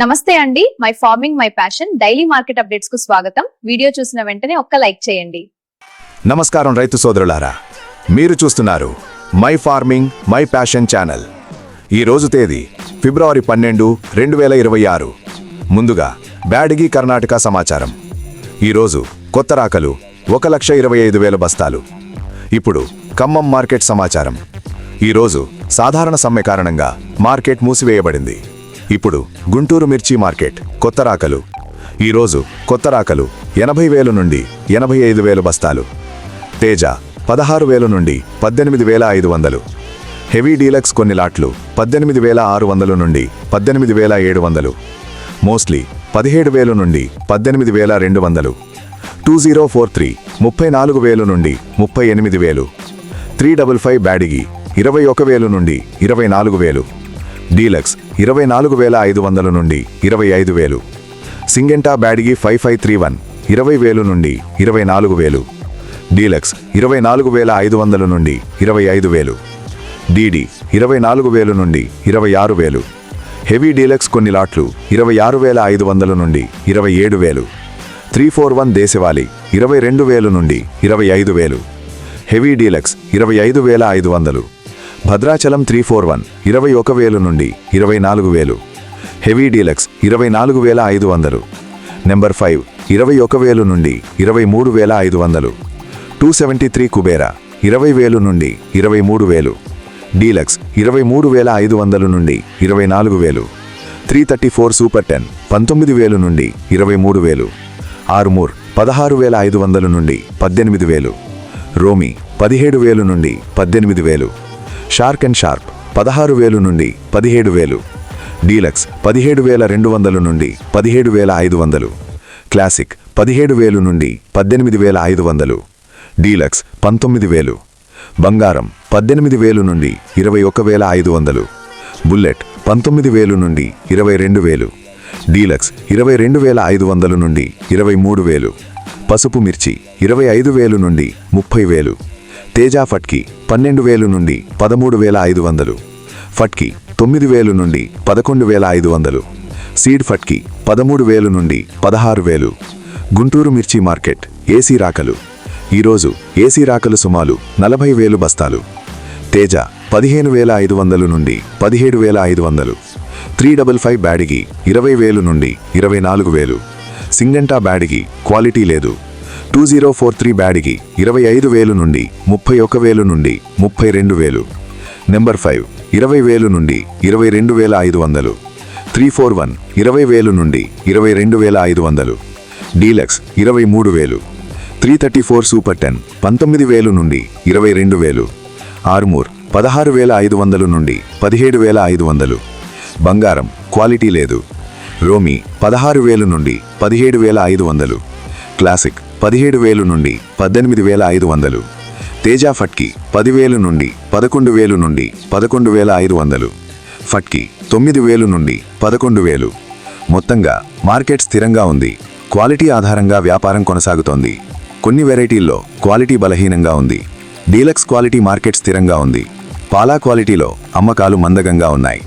నమస్తే అండి. My farming my passion daily market అప్డేట్స్కు స్వాగతం. వీడియో చూసిన వెంటనే ఒక్క లైక్ చేయండి. నమస్కారం రైతు సోదరులారా. మీరు చూస్తున్నారు my farming my passion channel. ఈ రోజు తేదీ ఫిబ్రవరి పన్నెండు రెండు వేల ఇరవై ఆరు. ముందుగా బ్యాడిగి కర్ణాటక సమాచారం. ఈరోజు కొత్త రాకలు ఒక లక్ష ఇరవై ఐదు వేల బస్తాలు. ఇప్పుడు ఖమ్మం మార్కెట్ సమాచారం. ఈరోజు సాధారణ సమ్మె కారణంగా మార్కెట్ మూసివేయబడింది. ఇప్పుడు గుంటూరు మిర్చి మార్కెట్ కొత్త రాకలు. ఈరోజు కొత్త రాకలు ఎనభై వేలు నుండి ఎనభై ఐదు వేలు బస్తాలు. తేజ పదహారు వేలు నుండి పద్దెనిమిది వేల ఐదు వందలు. హెవీ డీలక్స్ కొన్ని లాట్లు పద్దెనిమిది వేల ఆరు వందలు నుండి పద్దెనిమిది వేల ఏడు వందలు. మోస్ట్లీ పదిహేడు వేలు నుండి పద్దెనిమిది వేల రెండు వందలు. టూ జీరో ఫోర్ త్రీ ముప్పై నాలుగు వేలు నుండి ముప్పై ఎనిమిది వేలు. త్రీ డబుల్ ఫైవ్ బ్యాడిగి ఇరవై ఒక వేలు నుండి ఇరవై నాలుగు వేలు. డీలక్స్ ఇరవై నాలుగు వేల ఐదు వందల నుండి ఇరవై ఐదు వేలు. Syngenta Byadgi five five three one ఇరవై వేలు నుండి ఇరవై నాలుగు వేలు. డీలక్స్ ఇరవై నాలుగు వేల ఐదు వందల నుండి ఇరవై ఐదు వేలు. డీడీ ఇరవై నాలుగు వేలు నుండి ఇరవై ఆరు వేలు. హెవీ డీలక్స్ కొన్ని లాట్లు ఇరవై ఆరు వేల ఐదు వందల నుండి ఇరవై ఏడు వేలు. త్రీ ఫోర్ వన్ దేశవాళి ఇరవై రెండు వేలు నుండి ఇరవై ఐదు వేలు. హెవీ డీలక్స్ ఇరవై ఐదు వేల ఐదు వందలు. భద్రాచలం త్రీ ఫోర్ వన్ ఇరవై ఒక వేలు నుండి ఇరవై నాలుగు వేలు. హెవీ డీలక్స్ ఇరవై నాలుగు వేల ఐదు వందలు. నెంబర్ ఫైవ్ ఇరవై ఒక వేలు నుండి ఇరవై మూడు వేల ఐదు వందలు. టూ సెవెంటీ త్రీ కుబేరా ఇరవై వేలు నుండి ఇరవై మూడు వేలు. డీలక్స్ ఇరవై మూడు వేల ఐదు వందలు నుండి ఇరవై నాలుగు వేలు. Three thirty four super ten పంతొమ్మిది వేలు నుండి ఇరవై మూడు వేలు. ఆరుమూర్ పదహారు వేల ఐదు వందల నుండి పద్దెనిమిది వేలు. రోమి పదిహేడు వేలు నుండి పద్దెనిమిది వేలు. షార్క్ అండ్ షార్ప్ పదహారు వేలు నుండి పదిహేడు వేలు. డీలక్స్ పదిహేడు వేల రెండు వందల నుండి పదిహేడు వేల ఐదు వందలు. క్లాసిక్ పదిహేడు వేలు నుండి పద్దెనిమిది వేల ఐదు వందలు. డీలక్స్ పంతొమ్మిది వేలు. బంగారం పద్దెనిమిది వేలు నుండి ఇరవై ఒక వేల ఐదు వందలు. బుల్లెట్ పంతొమ్మిది వేలు నుండి ఇరవై రెండు వేలు. డీలక్స్ ఇరవై రెండు వేల ఐదు వందలు నుండి ఇరవై మూడు వేలు. పసుపు మిర్చి ఇరవై ఐదు వేలు నుండి ముప్పై వేలు. తేజా ఫట్కి పన్నెండు వేలు నుండి పదమూడు వేల ఐదు వందలు. ఫట్కి తొమ్మిది వేలు నుండి పదకొండు వేల ఐదు వందలు. సీడ్ ఫట్కి పదమూడు వేలు నుండి పదహారు వేలు. గుంటూరు మిర్చి మార్కెట్ ఏసీ రాకలు. ఈరోజు ఏసీ రాకలు సుమారు నలభై వేలు బస్తాలు. తేజ పదిహేను వేల ఐదు వందలు నుండి పదిహేడు వేల ఐదు వందలు. త్రీ డబల్ ఫైవ్ బ్యాడిగి ఇరవై వేలు నుండి ఇరవై నాలుగు వేలు. సింగంటా బ్యాడిగి క్వాలిటీ లేదు. టూ జీరో ఫోర్ త్రీ బ్యాడ్కి ఇరవై ఐదు వేలు నుండి ముప్పై ఒక వేలు నుండి ముప్పై రెండు వేలు నెంబర్ ఫైవ్ ఇరవై వేలు నుండి ఇరవై రెండు వేల ఐదు వందలు త్రీ ఫోర్ వన్ ఇరవై వేలు నుండి ఇరవై రెండు వేల ఐదు వందలు డీలక్స్ ఇరవై మూడు వేలు three thirty four super ten పంతొమ్మిది వేలు నుండి ఇరవై రెండు వేలు ఆర్మూర్ పదహారు వేల ఐదు వందలు నుండి పదిహేడు వేల ఐదు వందలు బంగారం క్వాలిటీ లేదు రోమి పదహారు వేలు నుండి పదిహేడు వేల ఐదు వందలు క్లాసిక్ పదిహేడు వేలు నుండి పద్దెనిమిది వేల ఐదు వందలు. తేజా ఫట్కి పదివేలు నుండి పదకొండు వేలు నుండి పదకొండు వేల ఐదు వందలు. ఫట్కి తొమ్మిది వేలు నుండి పదకొండు వేలు. మొత్తంగా మార్కెట్ స్థిరంగా ఉంది. క్వాలిటీ ఆధారంగా వ్యాపారం కొనసాగుతోంది. కొన్ని వెరైటీల్లో క్వాలిటీ బలహీనంగా ఉంది. డీలక్స్ క్వాలిటీ మార్కెట్ స్థిరంగా ఉంది. పాలా క్వాలిటీలో అమ్మకాలు మందగంగా ఉన్నాయి.